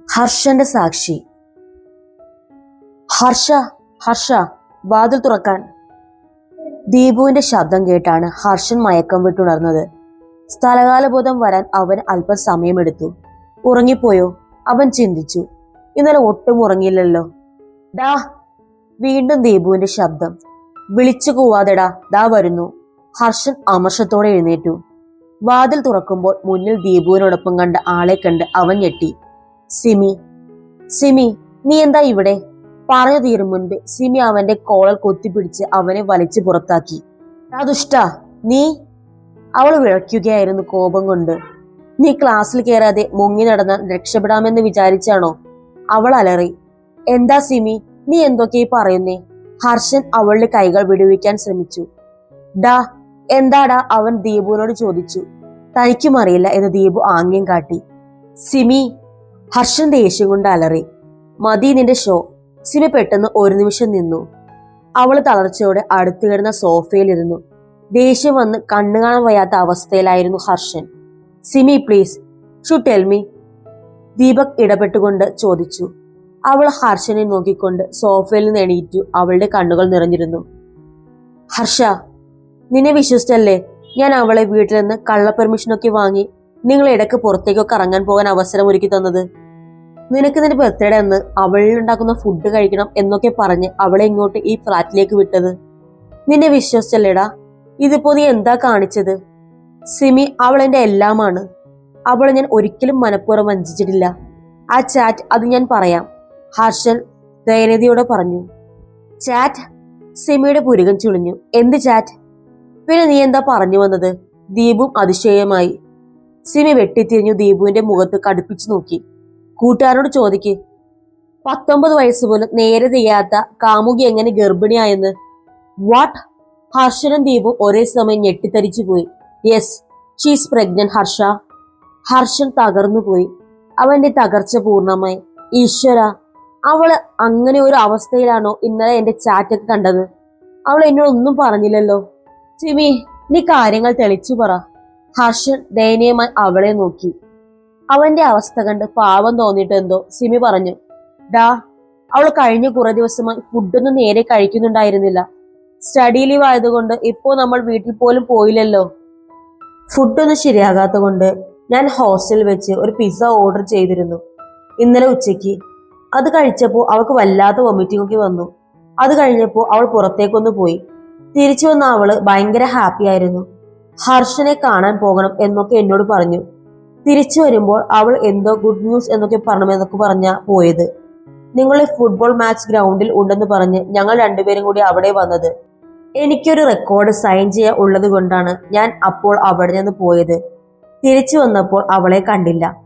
ഹർഷന്റെ സാക്ഷി. ഹർഷ ഹർഷ വാതിൽ തുറക്കാൻ. ദീപുവിന്റെ ശബ്ദം കേട്ടാണ് ഹർഷൻ മയക്കം വിട്ടുണർന്നത്. സ്ഥലകാലബോധം വരാൻ അവൻ അല്പം സമയമെടുത്തു. ഉറങ്ങിപ്പോയോ? അവൻ ചിന്തിച്ചു. ഇന്നലെ ഒട്ടും ഉറങ്ങിയില്ലല്ലോ. ഡാ വീണ്ടും ദീപുവിന്റെ ശബ്ദം. വിളിച്ചു കൂവാതെടാ ദാ വരുന്നു. ഹർഷൻ അമർഷത്തോടെ എഴുന്നേറ്റു. വാതിൽ തുറക്കുമ്പോൾ മുന്നിൽ ദീപുവിനോടൊപ്പം കണ്ട ആളെ കണ്ട് അവൻ ഞെട്ടി. സിമി. സിമി നീ എന്താ ഇവിടെ? പറഞ്ഞു തീരും മുൻപ് സിമി അവന്റെ കോളൽ കൊത്തിപ്പിടിച്ച് അവനെ വലിച്ചു പുറത്താക്കി. "ടാ ദുഷ്ടാ നീ? അവൾ വിളയ്ക്കുകയായിരുന്നു കോപം കൊണ്ട്. നീ ക്ലാസ്സിൽ കയറാതെ മുങ്ങി നടന്നാൽ രക്ഷപ്പെടാമെന്ന് വിചാരിച്ചാണോ? അവൾ അലറി. എന്താ സിമി നീ എന്തൊക്കെ പറയുന്നേ? ഹർഷൻ അവളുടെ കൈകൾ വിടുവിക്കാൻ ശ്രമിച്ചു. ഡാ എന്താടാ? അവൻ ദീപുവിനോട് ചോദിച്ചു. തനിക്കും അറിയില്ല എന്ന് ദീപു ആംഗ്യം കാട്ടി. സിമി ഹർഷൻ ദേഷ്യം കൊണ്ട് അലറി മതി നിന്റെ ഷോ. സിന പെട്ടെന്ന് ഒരു നിമിഷം നിന്നു. അവൾ തളർച്ചയോടെ അടുത്തു കിടന്ന സോഫയിലിരുന്നു ദേഷ്യം വന്ന് കണ്ണു കാണാൻ വയ്യാത്ത അവസ്ഥയിലായിരുന്നു ഹർഷൻ. സിമി പ്ലീസ് ഷു ടെൽ മീ ദീപക് ഇടപെട്ടുകൊണ്ട് ചോദിച്ചു. അവൾ ഹർഷനെ നോക്കിക്കൊണ്ട് സോഫയിൽ നിന്ന് എണീറ്റു. അവളുടെ കണ്ണുകൾ നിറഞ്ഞിരുന്നു. ഹർഷ നിന്നെ വിശ്വസിച്ചല്ലേ? ഞാൻ അവളെ വീട്ടിൽ നിന്ന് കള്ള പെർമിഷനൊക്കെ വാങ്ങി നിങ്ങൾ ഇടയ്ക്ക് പുറത്തേക്കൊക്കെ ഇറങ്ങാൻ പോകാൻ അവസരം ഒരുക്കി തന്നത്? നിനക്ക് നിന്റെ ബർത്ത്ഡേ അന്ന് അവളിലുണ്ടാക്കുന്ന ഫുഡ് കഴിക്കണം എന്നൊക്കെ പറഞ്ഞ് അവളെ ഇങ്ങോട്ട് ഈ ഫ്ലാറ്റിലേക്ക് വിട്ടത്. നിന്നെ വിശ്വസിച്ചല്ലേടാ? ഇതിപ്പോ നീ എന്താ കാണിച്ചത്? സിമി അവളെന്റെ എല്ലാമാണ്. അവളെ ഞാൻ ഒരിക്കലും മനഃപൂർവം വഞ്ചിച്ചിട്ടില്ല. ആ ചാറ്റ് അത് ഞാൻ പറയാം. ഹർഷൻ ദയനതയോടെ പറഞ്ഞു. ചാറ്റ് സിമിയുടെ പുരുകൻ ചുളിഞ്ഞു. എന്ത് ചാറ്റ് പിന്നെ നീ എന്താ പറഞ്ഞു വന്നത്? ദീപും അതിശയമായി. സിമി വെട്ടിത്തിരിഞ്ഞു ദീപുവിന്റെ മുഖത്ത് കടുപ്പിച്ചു നോക്കി. കൂട്ടുകാരോട് ചോദിക്ക് പത്തൊമ്പത് വയസ്സ് പോലും നേരെ തെയ്യാത്ത കാമുകി എങ്ങനെ ഗർഭിണിയായെന്ന്? വാട്ട് ഹർഷനും ദീപും ഒരേ സമയം ഞെട്ടിത്തരിച്ചു പോയി. Yes she's pregnant Harsha. Harshan തകർന്നു പോയി. അവന്റെ തകർച്ച പൂർണമായി. ഈശ്വര അവൾ അങ്ങനെ ഒരു അവസ്ഥയിലാണോ ഇന്നലെ എന്റെ ചാറ്റൊക്കെ കണ്ടത്? അവൾ എന്നോടൊന്നും പറഞ്ഞില്ലല്ലോ. സിമി നീ കാര്യങ്ങൾ തെളിച്ചു പറ. ഹർഷൻ ദയനീയമായി അവളെ നോക്കി. അവന്റെ അവസ്ഥ കണ്ട് പാവം തോന്നിയിട്ട് എന്തോ സിമി പറഞ്ഞു. ഡാ അവൾ കഴിഞ്ഞ കുറെ ദിവസമായി ഫുഡൊന്നും നേരെ കഴിക്കുന്നുണ്ടായിരുന്നില്ല. സ്റ്റഡി ലീവ് ആയതുകൊണ്ട് ഇപ്പോ നമ്മൾ വീട്ടിൽ പോലും പോയില്ലല്ലോ. ഫുഡൊന്നും ശരിയാകാത്ത കൊണ്ട് ഞാൻ ഹോസ്റ്റലിൽ വെച്ച് ഒരു പിസ്സ ഓർഡർ ചെയ്തിരുന്നു. ഇന്നലെ ഉച്ചയ്ക്ക്. അത് കഴിച്ചപ്പോൾ അവൾക്ക് വല്ലാത്ത വൊമിറ്റിംഗ് ഒക്കെ വന്നു. അത് കഴിഞ്ഞപ്പോൾ അവൾ പുറത്തേക്കൊന്ന് പോയി. തിരിച്ചു വന്ന അവൾ ഭയങ്കര ഹാപ്പി ആയിരുന്നു. ഹർഷനെ കാണാൻ പോകണം എന്നൊക്കെ എന്നോട് പറഞ്ഞു. തിരിച്ചു വരുമ്പോൾ അവൾ എന്തോ ഗുഡ് ന്യൂസ് എന്നൊക്കെ പറഞ്ഞെന്നൊക്കെ പറഞ്ഞാ പോയത്. നിങ്ങളെ ഫുട്ബോൾ മാച്ച് ഗ്രൗണ്ടിൽ ഉണ്ടെന്ന് പറഞ്ഞ് ഞങ്ങൾ രണ്ടുപേരും കൂടി അവിടെ വന്നത്. എനിക്കൊരു റെക്കോർഡ് സൈൻ ചെയ്യാൻ ഉള്ളത് കൊണ്ടാണ് ഞാൻ അപ്പോൾ അവിടെ നിന്ന് പോയത്. തിരിച്ചു വന്നപ്പോൾ അവളെ കണ്ടില്ല.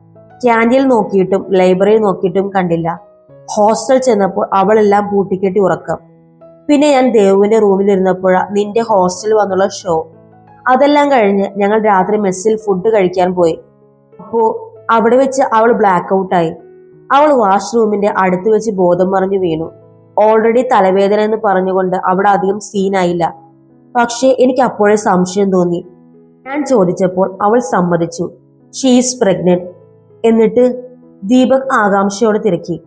ക്യാന്റീൻ നോക്കിയിട്ടും ലൈബ്രറി നോക്കിയിട്ടും കണ്ടില്ല. ഹോസ്റ്റൽ ചെന്നപ്പോൾ അവളെല്ലാം പൂട്ടിക്കെട്ടി ഉറക്കം. പിന്നെ ഞാൻ ദേവുവിന്റെ റൂമിൽ ഇരുന്നപ്പോഴാ നിന്റെ ഹോസ്റ്റലിൽ വന്നുള്ള ഷോ അതെല്ലാം കഴിഞ്ഞ് ഞങ്ങൾ രാത്രി മെസ്സിൽ ഫുഡ് കഴിക്കാൻ പോയി. അപ്പോ അവിടെ വെച്ച് അവൾ ബ്ലാക്ക് ഔട്ടായി അവൾ വാഷ്റൂമിന്റെ അടുത്ത് വെച്ച് ബോധം മറിഞ്ഞു വീണു. ഓൾറെഡി തലവേദന എന്ന് പറഞ്ഞുകൊണ്ട് അവിടെ അധികം സീനായില്ല പക്ഷേ എനിക്ക് അപ്പോഴേ സംശയം തോന്നി. ഞാൻ ചോദിച്ചപ്പോൾ അവൾ സമ്മതിച്ചു. ഷീസ് പ്രഗ്നന്റ് എന്നിട്ട് ദീപക് ആകാംക്ഷയോടെ തിരക്കി.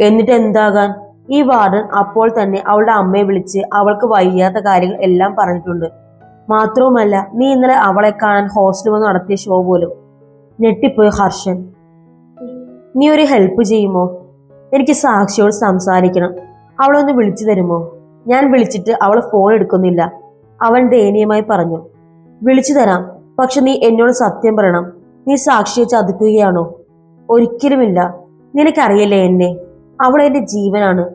എന്നിട്ട് എന്താകാൻ? ഈ വാർഡൻ അപ്പോൾ തന്നെ അവളുടെ അമ്മയെ വിളിച്ച് അവൾക്ക് വയ്യാത്ത കാര്യങ്ങൾ എല്ലാം പറഞ്ഞിട്ടുണ്ട്. മാത്രവുമല്ല നീ ഇന്നലെ അവളെ കാണാൻ ഹോസ്റ്റൽ വന്ന് നടത്തിയ ഷോ പോലും. ഞെട്ടിപ്പോയി ഹർഷൻ. നീ ഒരു ഹെൽപ്പ് ചെയ്യുമോ? എനിക്ക് സാക്ഷിയോട് സംസാരിക്കണം. അവളൊന്ന് വിളിച്ചു തരുമോ? ഞാൻ വിളിച്ചിട്ട് അവൾ ഫോൺ എടുക്കുന്നില്ല. അവൻ ദയനീയമായി പറഞ്ഞു വിളിച്ചു തരാം പക്ഷെ നീ എന്നോട് സത്യം പറയണം. നീ സാക്ഷിയെ ചതിക്കുകയാണോ? ഒരിക്കലുമില്ല. നിനക്കറിയില്ലേ എന്നെ? അവൾ എന്റെ ജീവനാണ്.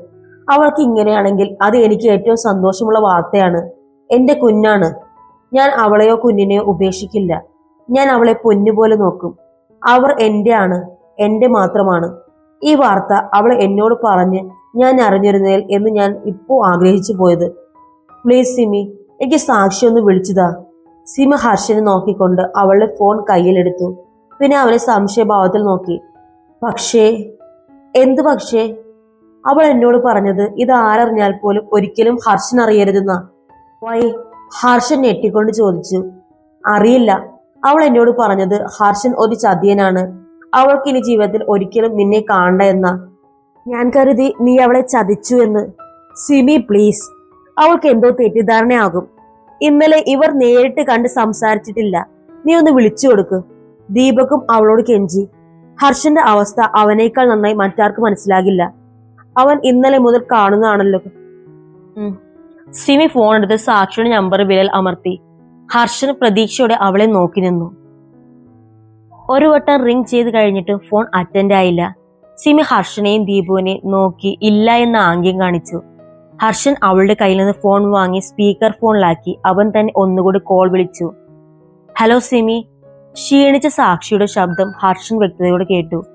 അവൾക്ക് ഇങ്ങനെയാണെങ്കിൽ അത് എനിക്ക് ഏറ്റവും സന്തോഷമുള്ള വാർത്തയാണ്. എന്റെ കുഞ്ഞാണ്. ഞാൻ അവളെയോ കുഞ്ഞിനെയോ ഉപേക്ഷിക്കില്ല. ഞാൻ അവളെ പൊന്നുപോലെ നോക്കും. അവർ എന്റെ ആണ് എന്റെ മാത്രമാണ്. ഈ വാർത്ത അവൾ എന്നോട് പറഞ്ഞ് ഞാൻ അറിഞ്ഞിരുന്നതിൽ എന്ന് ഞാൻ ഇപ്പോൾ ആഗ്രഹിച്ചു പോയത്. പ്ലീസ് സിമി എനിക്ക് സാക്ഷി ഒന്ന് വിളിച്ചതാ. സിമ ഹർഷനെ നോക്കിക്കൊണ്ട് അവളുടെ ഫോൺ കയ്യിലെടുത്തു. പിന്നെ അവനെ സംശയഭാവത്തിൽ നോക്കി. പക്ഷേ എന്ത് പക്ഷേ? അവൾ എന്നോട് പറഞ്ഞത് ഇത് ആരറിഞ്ഞാൽ പോലും ഒരിക്കലും ഹർഷൻ അറിയരുതെന്നാ വൈ ഹർഷൻ ഞെട്ടിക്കൊണ്ട് ചോദിച്ചു അറിയില്ല. അവൾ എന്നോട് പറഞ്ഞത് ഹർഷൻ ഒരു ചതിയനാണ്. അവൾക്ക് ഇനി ജീവിതത്തിൽ ഒരിക്കലും നിന്നെ കാണണ്ട എന്ന. ഞാൻ കരുതി നീ അവളെ ചതിച്ചു എന്ന്. സിമി പ്ലീസ്. അവൾക്ക് എന്തോ തെറ്റിദ്ധാരണയാകും. ഇന്നലെ ഇവർ നേരിട്ട് കണ്ട് സംസാരിച്ചിട്ടില്ല. നീ ഒന്ന് വിളിച്ചു കൊടുക്ക്. ദീപക്കും അവളോട് കെഞ്ചി. ഹർഷന്റെ അവസ്ഥ അവനേക്കാൾ നന്നായി മറ്റാർക്ക് മനസ്സിലാകില്ല. അവൻ ഇന്നലെ മുതൽ കാണുന്നതാണല്ലോ. സിമി ഫോൺ എടുത്ത് സാക്ഷിയുടെ നമ്പർ വിരൽ അമർത്തി. ഹർഷൻ പ്രതീക്ഷയോടെ അവളെ നോക്കി നിന്നു. ഒരു വട്ടം റിംഗ് ചെയ്ത് കഴിഞ്ഞിട്ട് ഫോൺ അറ്റൻഡ് ആയില്ല. സിമി ഹർഷനെയും ദീപുവിനെയും നോക്കി ഇല്ല എന്ന ആംഗ്യം കാണിച്ചു. ഹർഷൻ അവളുടെ കയ്യിൽ നിന്ന് ഫോൺ വാങ്ങി സ്പീക്കർ ഫോണിലാക്കി അവൻ തന്നെ ഒന്നുകൂടി കോൾ വിളിച്ചു. ഹലോ സിമി ക്ഷീണിച്ച സാക്ഷിയുടെ ശബ്ദം ഹർഷൻ വ്യക്തതയോട് കേട്ടു.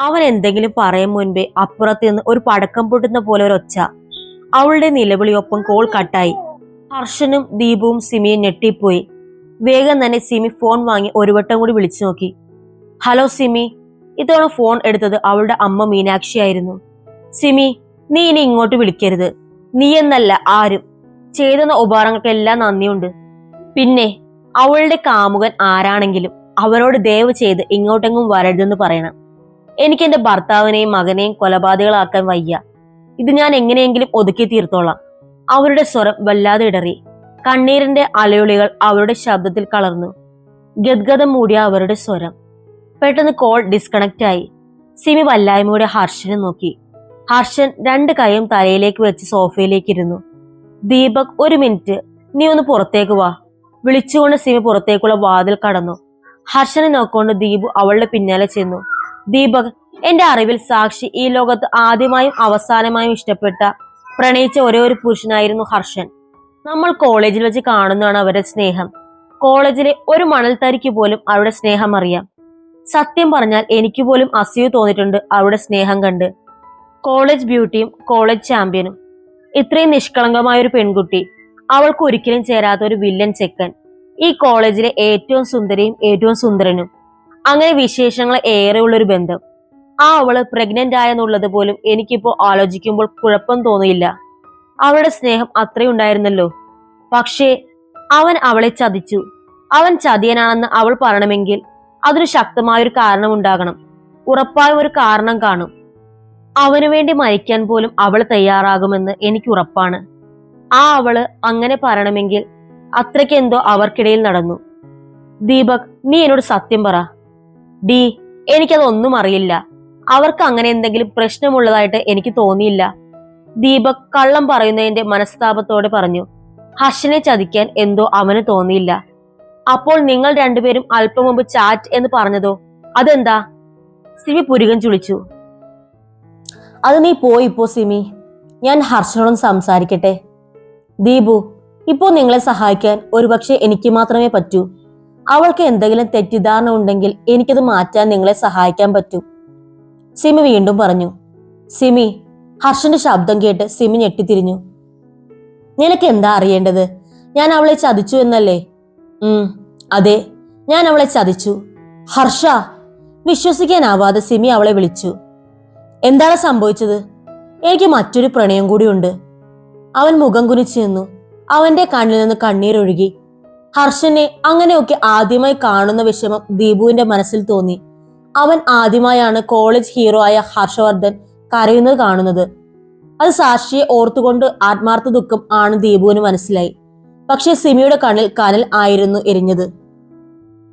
അവൻ എന്തെങ്കിലും പറയും മുൻപേ അപ്പുറത്ത് നിന്ന് ഒരു പടക്കം പൊട്ടുന്ന പോലെ ഒരു ഒച്ച. അവളുടെ നിലവിളിയൊപ്പം കോൾ കട്ടായി ഹർഷനും ദീപുവും സിമിയും ഞെട്ടിപ്പോയി. വേഗം തന്നെ സിമി ഫോൺ വാങ്ങി ഒരു വട്ടം കൂടി വിളിച്ചു നോക്കി. ഹലോ സിമി. ഇത്തവണ ഫോൺ എടുത്തത് അവളുടെ അമ്മ മീനാക്ഷിയായിരുന്നു സിമി നീ ഇനി ഇങ്ങോട്ട് വിളിക്കരുത്. നീ എന്നല്ല ആരും. ചെയ്തെന്ന ഉപകാരങ്ങൾക്കെല്ലാം നന്ദിയുണ്ട്. പിന്നെ അവളുടെ കാമുകൻ ആരാണെങ്കിലും അവരോട് ദയവ് ചെയ്ത് ഇങ്ങോട്ടെങ്ങും വരരുതെന്ന് പറയണം. എനിക്ക് എന്റെ ഭർത്താവിനെയും മകനെയും കൊലപാതകളാക്കാൻ വയ്യ. ഇത് ഞാൻ എങ്ങനെയെങ്കിലും ഒതുക്കി തീർത്തോളാം. അവരുടെ സ്വരം വല്ലാതെ ഇടറി. കണ്ണീരിന്റെ അലയൊളികൾ അവരുടെ ശബ്ദത്തിൽ കളർന്നു ഗദ്ഗതം മൂടിയ അവരുടെ സ്വരം. പെട്ടെന്ന് കോൾ ഡിസ്കണക്റ്റ് ആയി. സിമി വല്ലായ്മയുടെ ഹർഷനെ നോക്കി. ഹർഷൻ രണ്ട് കൈയും തലയിലേക്ക് വെച്ച് സോഫയിലേക്ക് ഇരുന്നു. ദീപക് ഒരു മിനിറ്റ്. നീ ഒന്ന് പുറത്തേക്ക് വാ. വിളിച്ചുകൊണ്ട് സിമി പുറത്തേക്കുള്ള വാതിൽ കടന്നു. ഹർഷനെ നോക്കൊണ്ട് ദീപു അവളുടെ പിന്നാലെ ചെന്നു. ദീപക് എന്റെ അറിവിൽ സാക്ഷി ഈ ലോകത്ത് ആദ്യമായും അവസാനമായും ഇഷ്ടപ്പെട്ട പ്രണയിച്ച ഒരേ ഒരു പുരുഷനായിരുന്നു ഹർഷൻ. നമ്മൾ കോളേജിൽ വെച്ച് കാണുന്നതാണ് അവരുടെ സ്നേഹം. കോളേജിലെ ഒരു മണൽത്തരിക്ക് പോലും അവരുടെ സ്നേഹം അറിയാം. സത്യം പറഞ്ഞാൽ എനിക്ക് പോലും അസൂയ തോന്നിയിട്ടുണ്ട് അവരുടെ സ്നേഹം കണ്ട്. കോളേജ് ബ്യൂട്ടിയും കോളേജ് ചാമ്പ്യനും ഇത്രയും നിഷ്കളങ്കമായ ഒരു പെൺകുട്ടി അവൾക്ക് ഒരിക്കലും ചേരാത്ത ഒരു വില്ലൻ ചെക്കൻ. ഈ കോളേജിലെ ഏറ്റവും സുന്ദരിയും ഏറ്റവും സുന്ദരനും. അങ്ങനെ വിശേഷങ്ങൾ ഏറെയുള്ള ഒരു ബന്ധം. ആ അവൾ പ്രഗ്നന്റ് ആയെന്നുള്ളത് പോലും എനിക്കിപ്പോ ആലോചിക്കുമ്പോൾ കുഴപ്പം തോന്നിയില്ല. അവളുടെ സ്നേഹം അത്രയുണ്ടായിരുന്നല്ലോ പക്ഷേ അവൻ അവളെ ചതിച്ചു. അവൻ ചതിയനാണെന്ന് അവൾ പറയണമെങ്കിൽ അതിന് ശക്തമായൊരു കാരണമുണ്ടാകണം ഉറപ്പായ ഒരു കാരണം കാണും. അവനു വേണ്ടി മരിക്കാൻ പോലും അവൾ തയ്യാറാകുമെന്ന് എനിക്ക് ഉറപ്പാണ്. ആ അവൾ അങ്ങനെ പറയണമെങ്കിൽ അത്രയ്ക്കെന്തോ അവർക്കിടയിൽ നടന്നു. ദീപക് നീ എന്നോട് സത്യം പറ. ഡി എനിക്കതൊന്നും അറിയില്ല. അവർക്ക് അങ്ങനെ എന്തെങ്കിലും പ്രശ്നമുള്ളതായിട്ട് എനിക്ക് തോന്നിയില്ല. ദീപക് കള്ളം പറയുന്നതിന്റെ മനസ്താപത്തോടെ പറഞ്ഞു ഹർഷനെ ചതിക്കാൻ എന്തോ അവന് തോന്നിയില്ല. അപ്പോൾ നിങ്ങൾ രണ്ടുപേരും അല്പം മുമ്പ് ചാറ്റ് എന്ന് പറഞ്ഞതോ? അതെന്താ? സിമി പുരുകൻ ചുളിച്ചു. അത് നീ പോയി ഇപ്പോ സിമി. ഞാൻ ഹർഷനോടും സംസാരിക്കട്ടെ. ദീപു ഇപ്പോ നിങ്ങളെ സഹായിക്കാൻ ഒരുപക്ഷെ എനിക്ക് മാത്രമേ പറ്റൂ. അവൾക്ക് എന്തെങ്കിലും തെറ്റിദ്ധാരണ ഉണ്ടെങ്കിൽ എനിക്കത് മാറ്റാൻ നിങ്ങളെ സഹായിക്കാൻ പറ്റും. സിമി വീണ്ടും പറഞ്ഞു. സിമി ഹർഷന്റെ ശബ്ദം കേട്ട് സിമി ഞെട്ടിത്തിരിഞ്ഞു. നിനക്ക് എന്താ അറിയേണ്ടത്? ഞാൻ അവളെ ചതിച്ചു എന്നല്ലേ? ഉം അതെ ഞാൻ അവളെ ചതിച്ചു. ഹർഷ വിശ്വസിക്കാനാവാതെ സിമി അവളെ വിളിച്ചു. എന്താണ് സംഭവിച്ചത്? എനിക്ക് മറ്റൊരു പ്രണയം കൂടിയുണ്ട് അവൻ മുഖം കുനിച്ചു നിന്നു. അവന്റെ കണ്ണിൽ നിന്ന് കണ്ണീരൊഴുകി ഹർഷനെ അങ്ങനെയൊക്കെ ആദ്യമായി കാണുന്ന വിഷമം ദീപുവിന്റെ മനസ്സിൽ തോന്നി. അവൻ ആദ്യമായാണ് കോളേജ് ഹീറോ ആയ ഹർഷവർദ്ധൻ കരയുന്നത് കാണുന്നത്. അത് സാക്ഷിയെ ഓർത്തുകൊണ്ട് ആത്മാർത്ഥ ദുഃഖം ആണ് ദീപുവിന് മനസ്സിലായി. പക്ഷെ സിമിയുടെ കണ്ണിൽ കനൽ ആയിരുന്നു എരിഞ്ഞത്.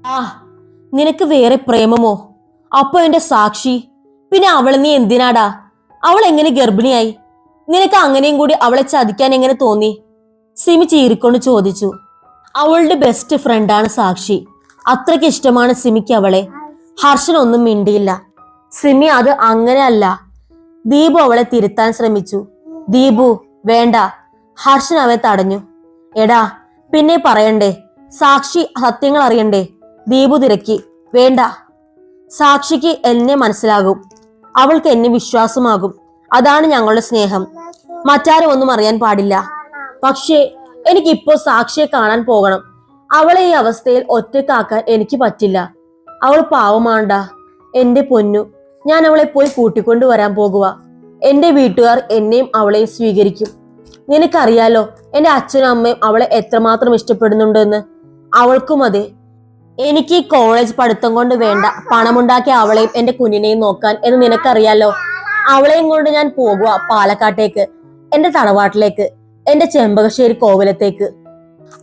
ആ നിനക്ക് വേറെ പ്രേമമോ? അപ്പൊ എന്റെ സാക്ഷി. പിന്നെ അവളെ നീ എന്തിനാടാ? അവൾ എങ്ങനെ ഗർഭിണിയായി? നിനക്ക് അങ്ങനെയും കൂടി അവളെ ചതിക്കാൻ എങ്ങനെ തോന്നി? സിമി ചീറിക്കൊണ്ട് ചോദിച്ചു. അവളുടെ ബെസ്റ്റ് ഫ്രണ്ടാണ് സാക്ഷി. അത്രയ്ക്ക് ഇഷ്ടമാണ് സിമിക്ക് അവളെ. ഹർഷൻ ഒന്നും മിണ്ടിയില്ല. സിമി അത് അങ്ങനെയല്ല. ദീപു അവളെ തിരുത്താൻ ശ്രമിച്ചു. ദീപു വേണ്ട. ഹർഷൻ അവനെ തടഞ്ഞു. എടാ പിന്നെ പറയണ്ടേ? സാക്ഷി സത്യങ്ങൾ അറിയണ്ടേ? ദീപു തിരക്കി. വേണ്ട. സാക്ഷിക്ക് എന്നെ മനസ്സിലാകും. അവൾക്ക് എന്നെ വിശ്വാസമാകും. അതാണ് ഞങ്ങളുടെ സ്നേഹം. മറ്റാരും ഒന്നും അറിയാൻ പാടില്ല. പക്ഷേ എനിക്കിപ്പോ സാക്ഷിയെ കാണാൻ പോകണം. അവളെ ഈ അവസ്ഥയിൽ ഒറ്റക്കാക്കാൻ എനിക്ക് പറ്റില്ല. അവൾ പാവമാണ്ട. എന്റെ പൊന്നു ഞാൻ അവളെ പോയി കൂട്ടിക്കൊണ്ടു വരാൻ പോകുക എന്റെ വീട്ടുകാർ എന്നെയും അവളെയും സ്വീകരിക്കും. നിനക്കറിയാലോ എന്റെ അച്ഛനും അമ്മയും അവളെ എത്രമാത്രം ഇഷ്ടപ്പെടുന്നുണ്ടെന്ന്? അവൾക്കും അതെ. എനിക്ക് ഈ കോളേജ് പഠിത്തം കൊണ്ട് വേണ്ട പണമുണ്ടാക്കിയ അവളെയും എന്റെ കുഞ്ഞിനെയും നോക്കാൻ എന്ന് നിനക്കറിയാലോ? അവളെയും കൊണ്ട് ഞാൻ പോകുക പാലക്കാട്ടേക്ക് എന്റെ തറവാട്ടിലേക്ക് എന്റെ ചെമ്പകശ്ശേരി കോവിലത്തേക്ക്.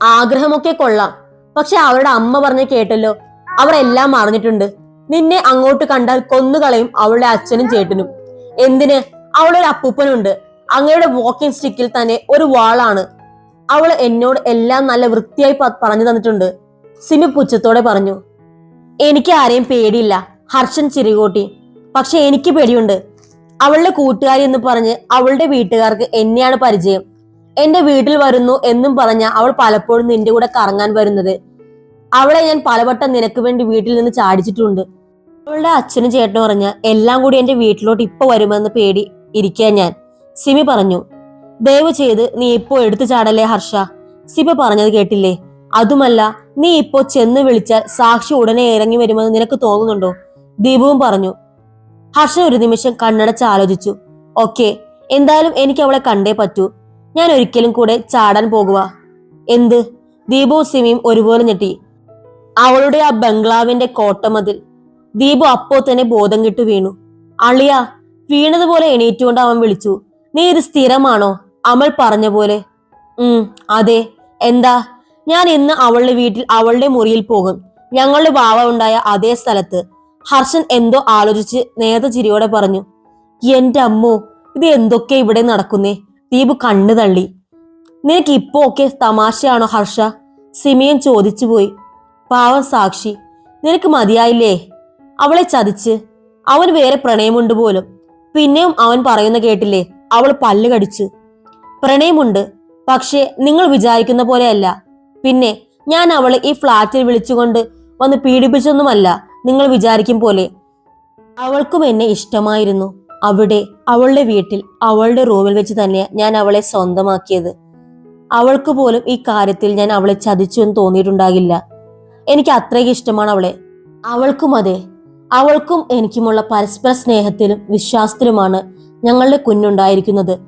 ആഗ്രഹമൊക്കെ കൊള്ളാം. പക്ഷെ അവരുടെ അമ്മ പറഞ്ഞ് കേട്ടല്ലോ അവർ എല്ലാം അറിഞ്ഞിട്ടുണ്ട്. നിന്നെ അങ്ങോട്ട് കണ്ടാൽ കൊന്നുകളയും അവളുടെ അച്ഛനും ചേട്ടനും. എന്തിന്? അവളൊരു അപ്പൂപ്പനുണ്ട്. അങ്ങയുടെ വാക്കിംഗ് സ്റ്റിക്കിൽ തന്നെ ഒരു വാളാണ്. അവൾ എന്നോട് എല്ലാം നല്ല വൃത്തിയായി പറഞ്ഞു തന്നിട്ടുണ്ട്. സിമി പുച്ഛത്തോടെ പറഞ്ഞു എനിക്ക് ആരെയും പേടിയില്ല. ഹർഷൻ ചിരികൂട്ടി. പക്ഷെ എനിക്ക് പേടിയുണ്ട്. അവളുടെ കൂട്ടുകാരി എന്ന് പറഞ്ഞ് അവളുടെ വീട്ടുകാർക്ക് എന്നെയാണ് പരിചയം. എന്റെ വീട്ടിൽ വരുന്നു എന്നും പറഞ്ഞ അവൾ പലപ്പോഴും നിന്റെ കൂടെ കറങ്ങാൻ വരുന്നത്. അവളെ ഞാൻ പലവട്ടം നിനക്ക് വേണ്ടി വീട്ടിൽ നിന്ന് ചാടിച്ചിട്ടുണ്ട്. അവളുടെ അച്ഛനും ചേട്ടനും പറഞ്ഞ എല്ലാം കൂടി എന്റെ വീട്ടിലോട്ട് ഇപ്പൊ വരുമെന്ന് പേടി ഇരിക്കാൻ ഞാൻ. സിമി പറഞ്ഞു ദയവ് ചെയ്ത് നീ ഇപ്പോ എടുത്തു ചാടല്ലേ ഹർഷ? സിബ പറഞ്ഞത് കേട്ടില്ലേ? അതുമല്ല നീ ഇപ്പോ ചെന്ന് വിളിച്ചാൽ സാക്ഷി ഉടനെ ഇറങ്ങി വരുമെന്ന് നിനക്ക് തോന്നുന്നുണ്ടോ? ദീപുവും പറഞ്ഞു. ഹർഷ ഒരു നിമിഷം കണ്ണടച്ച് ആലോചിച്ചു. ഓക്കെ എന്തായാലും എനിക്ക് അവളെ കണ്ടേ പറ്റൂ. ഞാൻ ഒരിക്കലും കൂടെ ചാടാൻ പോകുക എന്ത്? ദീപവും സിമിയും ഒരുപോലെ ഞെട്ടി. അവളുടെ ആ ബംഗ്ലാവിന്റെ കോട്ടമതിൽ ദീപു അപ്പോ തന്നെ ബോധം കെട്ടു വീണു. അളിയ വീണതുപോലെ എണീറ്റുകൊണ്ട് അവൻ വിളിച്ചു നീ ഇത് സ്ഥിരമാണോ? അമൽ പറഞ്ഞ പോലെ ഉം അതെ. എന്താ? ഞാൻ ഇന്ന് അവളുടെ വീട്ടിൽ അവളുടെ മുറിയിൽ പോകും. ഞങ്ങളുടെ വാവ ഉണ്ടായ അതേ സ്ഥലത്ത്. ഹർഷൻ എന്തോ ആലോചിച്ച് നേരത്തെ ചിരിയോടെ പറഞ്ഞു എന്റെ അമ്മോ ഇത് എന്തൊക്കെ ഇവിടെ നടക്കുന്നേ? ദീപു കണ്ണു തള്ളി നിനക്ക് ഇപ്പോ ഒക്കെ തമാശയാണോ ഹർഷ? സിമിയൻ ചോദിച്ചു പോയി പാവം സാക്ഷി നിനക്ക് മതിയായില്ലേ? അവളെ ചതിച്ച് അവൻ വേറെ പ്രണയമുണ്ട് പോലും. പിന്നെയും അവൻ പറയുന്ന കേട്ടില്ലേ അവൾ പല്ല് കടിച്ചു. പ്രണയമുണ്ട് പക്ഷേ നിങ്ങൾ വിചാരിക്കുന്ന പോലെയല്ല. പിന്നെ ഞാൻ അവളെ ഈ ഫ്ലാറ്റിൽ വിളിച്ചുകൊണ്ട് വന്ന് പീഡിപ്പിച്ചൊന്നുമല്ല നിങ്ങൾ വിചാരിക്കും പോലെ. അവൾക്കും എന്നെ ഇഷ്ടമായിരുന്നു. അവിടെ അവളുടെ വീട്ടിൽ അവളുടെ റൂമിൽ വെച്ച് തന്നെ ഞാൻ അവളെ സ്വന്തമാക്കിയത്. അവൾക്ക് പോലും ഈ കാര്യത്തിൽ ഞാൻ അവളെ ചതിച്ചു എന്ന് തോന്നിയിട്ടുണ്ടാകില്ല. എനിക്ക് അത്രയ്ക്ക് ഇഷ്ടമാണ് അവളെ. അവൾക്കും അതെ. അവൾക്കും എനിക്കുമുള്ള പരസ്പര സ്നേഹത്തിലും വിശ്വാസത്തിലുമാണ് ഞങ്ങളുടെ കുഞ്ഞുണ്ടായിരിക്കുന്നത്.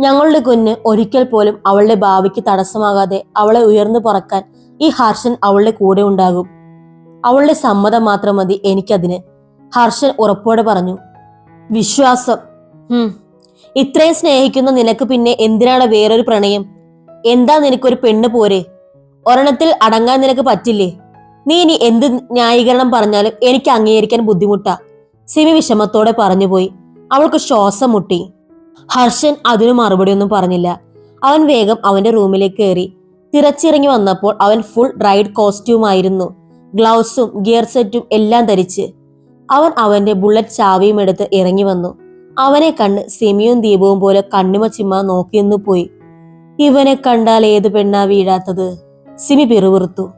ഞങ്ങളുടെ കുഞ്ഞ് ഒരിക്കൽ പോലും അവളുടെ ഭാവിക്ക് തടസ്സമാകാതെ അവളെ ഉയർന്നു പറക്കാൻ ഈ ഹർഷൻ അവളുടെ കൂടെ ഉണ്ടാകും. അവളുടെ സമ്മതം മാത്രം മതി എനിക്കതിന്. ഹർഷൻ ഉറപ്പോടെ പറഞ്ഞു. വിശ്വാസം. ഇത്രയും സ്നേഹിക്കുന്ന നിനക്ക് പിന്നെ എന്തിനാണ് വേറൊരു പ്രണയം? എന്താ നിനക്കൊരു പെണ്ണ് പോരെ? ഒരെണ്ണത്തിൽ അടങ്ങാൻ നിനക്ക് പറ്റില്ലേ? നീ ഇനി എന്ത് ന്യായീകരണം പറഞ്ഞാലും എനിക്ക് അംഗീകരിക്കാൻ ബുദ്ധിമുട്ടാ. സിമി വിഷമത്തോടെ പറഞ്ഞുപോയി. അവൾക്ക് ശ്വാസം മുട്ടി. ഹർഷൻ അതിനു മറുപടി ഒന്നും പറഞ്ഞില്ല. അവൻ വേഗം അവന്റെ റൂമിലേക്ക് കയറി. തിരച്ചിറങ്ങി വന്നപ്പോൾ അവൻ ഫുൾ റൈഡ് കോസ്റ്റ്യൂം ആയിരുന്നു. ഗ്ലൗസും ഗിയർ സെറ്റും എല്ലാം ധരിച്ച്. അവൻ അവന്റെ ബുള്ളറ്റ് ചാവിയും എടുത്ത് ഇറങ്ങി വന്നു. അവനെ കണ്ട് സിമിയും ദീപവും പോലെ കണ്ണുമ ചിമ്മ നോക്കിയെന്നു പോയി. ഇവനെ കണ്ടാൽ ഏത് പെണ്ണാ വീഴാത്തത്? സിമി പിറുപിറുത്തു.